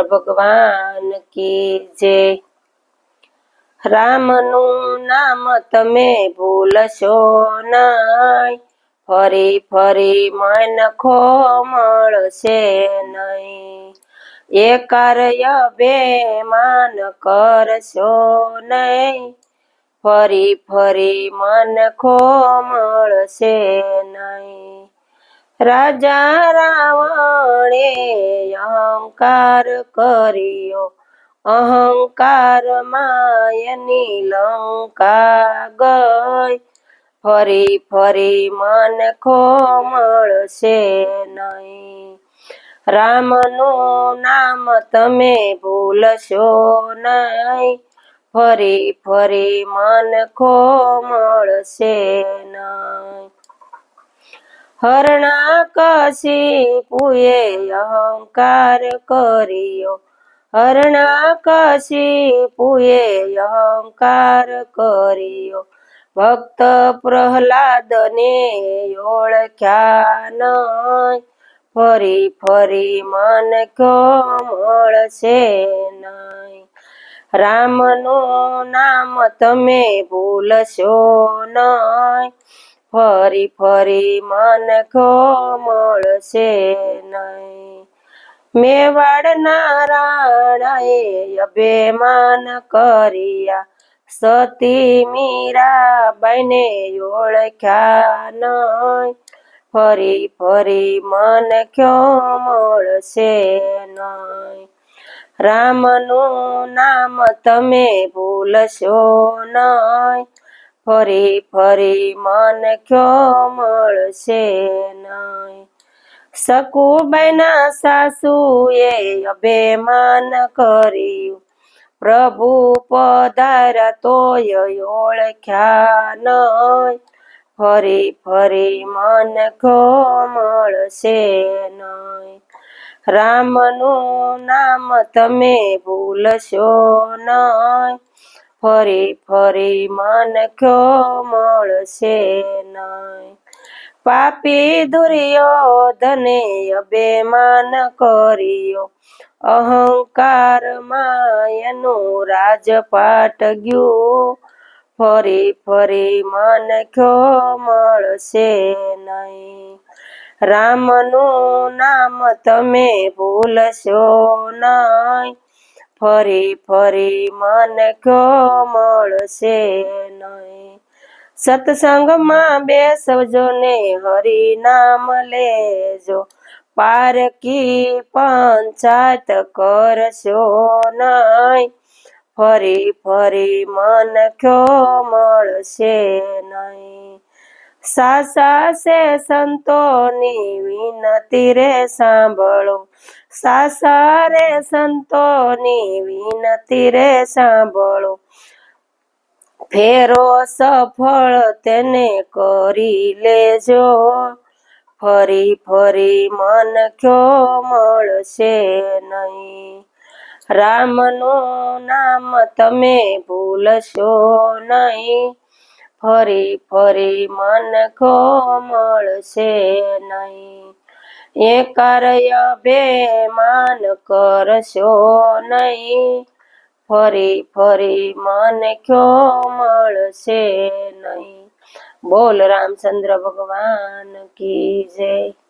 ભગવાન કી જય રામનું નામ તમે ભૂલશો નહીં. ફરી ફરી મન મળશે નહીં. એ કાર્ય બેમાન કરશો નહીં. ફરી ફરી મન મળશે નહીં. રાજા રાવણે અહંકાર કર્યો. અહંકાર માયની લંકા ગઈ. ફરી ફરી મન ખો મળશે નહીં. રામનું નામ તમે ભૂલશો નહીં. ફરી ફરી મન ખો મળશે નહીં હરણા કશી પુએ અહંકાર કર્યો. હરણા કશી પુએ અહંકાર કર્યો. ભક્ત પ્રહલાદને ઓળખ્યા નહીં. ફરી ફરી મન ક્યો મળશે નહીં. રામનું નામ તમે ભૂલશો નહીં. ફરી ફરી મન ખો મળશે નહીં. મેવાડના રાણાએ અભિમાન કર્યા. સતી મીરાબાઈને ઓળખ્યા નહીં. ફરી ફરી મન ક્યો મળશે નહીં. રામનું નામ તમે ભૂલશો નહીં. ફરી ફરી, મન ક્યો મળશે નહીં? સકુબાઈના સાસુએ અભિમાન કર્યું, પ્રભુ પદાર તોય ઓળખ્યા નહીં. ફરી ફરી, મન ક્યો મળશે નહીં? રામનું નામ તમે ભૂલશો નહીં. ફરી ફરી મન ક્યો મળશે નહીં પાપી દુર્યોધને અભિમાન કર્યો. અહંકાર માયનું રાજપાટ ગયું. ફરી ફરી મન ક્યો મળશે નહીં રામનું નામ તમે ભૂલશો નહીં ફરી ફરી, મન મળશે નહીં સત્સંગમાં બેસજો ને હરિ નામ લેજો. પારકી પંચાયત કરશો નહીં ફરી ફરી, મન મળશે નહીં સાસા સે સંતોની વિનતી રે સાંભળો. સાસા રે સંતોની વિનતી રે સાંભળો. ફેરો સફળ તેને કરી લેજો. ફરી ફરી મન ક્યો મળશે નહીં? રામનું નામ તમે ભૂલશો નહીં. ફરી ફરી મન ખો મળશે નહીં? એ કાર્ય બેમાન કરશો નહીં. ફરી ફરી મન ક્યો મળશે નહીં? બોલ રામચંદ્ર ભગવાન કી જય.